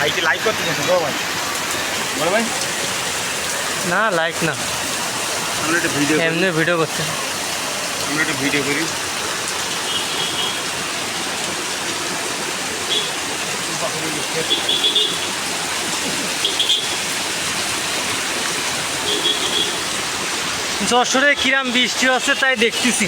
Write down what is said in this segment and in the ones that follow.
Like করতে গেছে বড় ভাই। বড় ভাই? না লাইক না। আমরা একটা ভিডিও এমনি ভিডিও করছে। আমরা একটা ভিডিও করি। যশোরে কিরাম বৃষ্টি হচ্ছে তাই দেখতেছি।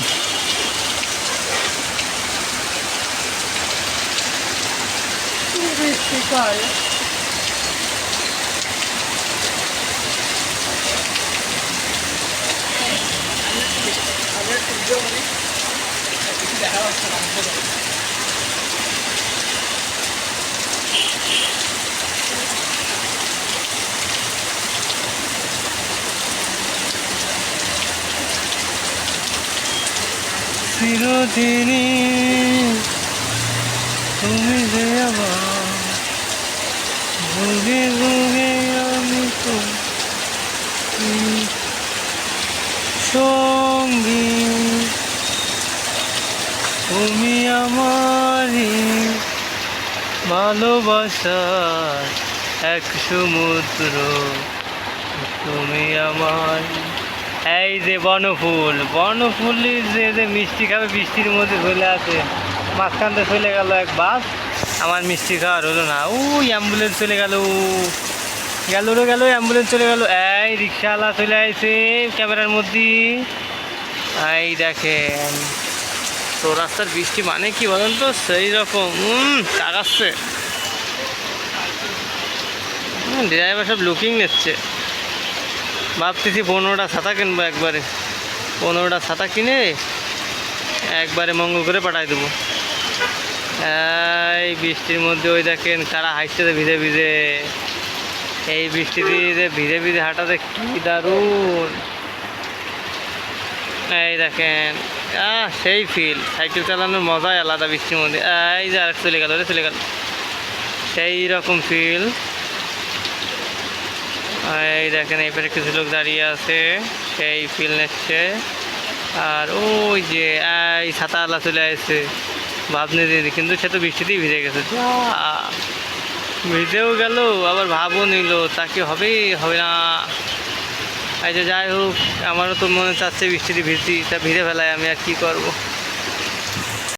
চিরদিনই তুমি যে আমার ভুগে আমি তো সঙ্গী। তুমি আমারই ভালোবাসার এক সমুদ্র। তুমি আমার এই যে বনফুল বনফুলি যে যে মিষ্টি খাবে, বৃষ্টির মধ্যে চলে আছে মাঝখানতে চলে গেল এক বাস। আমার মিষ্টি খাওয়ার হলো না। ওই অ্যাম্বুলেন্স চলে গেল। গেল রে, গেল অ্যাম্বুলেন্স চলে গেল। এই, রিক্সাওয়ালা চলে আসছে ক্যামেরার মধ্যে। এই দেখেন, তো রাস্তার বৃষ্টি মানে কি বলেন তো? সেই রকম। তাকাচ্ছে ড্রাইভার সব লুকিং নিচ্ছে। ভাবতেছি পনেরোটা ছাতা কিনবো একবারে। পনেরোটা ছাতা কিনে একবারে মঙ্গল করে পাঠাই দেবো। এই বৃষ্টির মধ্যে ওই দেখেন কারা হাসছে তো ভিজে ভিজে। এই বৃষ্টিতে যে ভিজে ভিজে হাঁটাতে কি দারুণ। এই দেখেন, আহ, সেই ফিল সাইকেল চালানোর মজাই আলাদা বৃষ্টির মধ্যে। এই যে আর চলে গেল রে, চলে গেল। সেই রকম ফিল এই দেখেন, এই পাশে কিছু লোক দাঁড়িয়ে আছে, সেই ফিল নিচ্ছে। আর ওই যে, এই ছাতা আলা চলে আসছে। ভাবনি দিদি কিন্তু সে তো বৃষ্টিতেই ভিজে গেছে। ভিজেও গেল, আবার ভাবও নিল তাকে হবেই, হবে না। যে যাই হোক, আমারও তো মনে চাচ্ছে বৃষ্টিতে ভিজছি, তা ভিড়ে ফেলায় আমি আর কী করব?